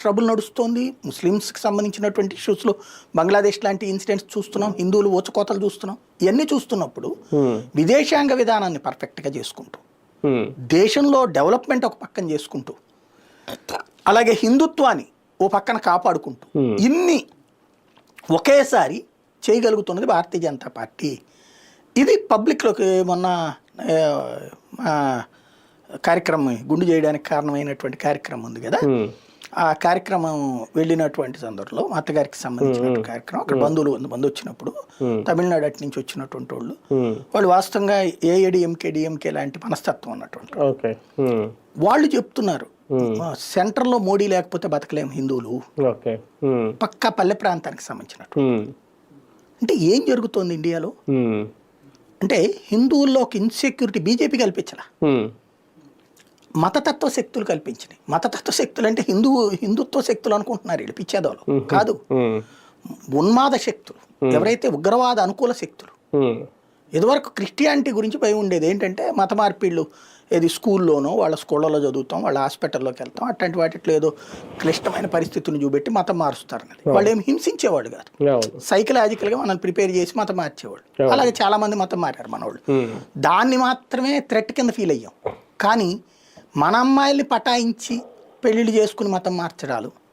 Trouble నడుస్తోంది. ముస్లిమ్స్కి సంబంధించినటువంటి ఇష్యూస్లో బంగ్లాదేశ్ లాంటి ఇన్సిడెంట్స్ చూస్తున్నాం. హిందువులు ఓచుకోతలు చూస్తున్నాం. ఇవన్నీ చూస్తున్నప్పుడు విదేశాంగ విధానాన్ని పర్ఫెక్ట్గా చేసుకుంటూ దేశంలో డెవలప్మెంట్ ఒక పక్కన చేసుకుంటూ అలాగే హిందుత్వాన్ని ఓ పక్కన కాపాడుకుంటూ ఇన్ని ఒకేసారి చేయగలుగుతున్నది భారతీయ జనతా పార్టీ. ఇది పబ్లిక్లోకి మొన్న కార్యక్రమం గుండు చేయడానికి కారణమైనటువంటి కార్యక్రమం ఉంది కదా? ఆ కార్యక్రమం వెళ్ళినటువంటి సందర్భంలో మా అత్తగారికి సంబంధించిన కార్యక్రమం. అక్కడ బంధువులు బంధు వచ్చినప్పుడు తమిళనాడు అటు నుంచి వచ్చినటువంటి వాళ్ళు. వాళ్ళు వాస్తవంగా ఏఐడిఎంకే డిఎంకే లాంటి మనస్తత్వం ఉన్నటువంటి వాళ్ళు. చెప్తున్నారు "మా సెంటర్లో మోడీ లేకపోతే బతకలేం హిందువులు. పక్కా పల్లె ప్రాంతానికి సంబంధించినట్టు అంటే ఏం జరుగుతోంది ఇండియాలో? అంటే హిందువుల్లో ఒక ఇన్సెక్యూరిటీ బీజేపీ కల్పించలా. మతతత్వ శక్తులు కల్పించినాయి. మతతత్వ శక్తులు అంటే హిందూ హిందుత్వ శక్తులు అనుకుంటున్నారు వీళ్ళు పిచ్చేదోలు కాదు. ఉన్మాద శక్తులు. ఎవరైతే ఉగ్రవాద అనుకూల శక్తులు. ఇదివరకు క్రిస్టియానిటీ గురించి భయం ఉండేది. ఏంటంటే మత మార్పిళ్ళు ఏది స్కూల్లోనో వాళ్ళ స్కూళ్ళలో చదువుతాం వాళ్ళ హాస్పిటల్లోకి వెళ్తాం అట్లాంటి వాటిలో ఏదో క్లిష్టమైన పరిస్థితులను చూపెట్టి మతం మారుస్తారు అన్నది వాళ్ళు ఏం హింసించేవాళ్ళు కాదు. సైకలాజికల్గా మనల్ని ప్రిపేర్ చేసి మతం మార్చేవాళ్ళు. అలాగే చాలా మంది మతం మారారు మనవాళ్ళు దాన్ని మాత్రమే థ్రెట్ కింద ఫీల్ అయ్యాం. కానీ మన అమ్మాయిల్ని పటాయించి పెళ్ళిళ్ళు చేసుకుని మతం మార్చడాలు.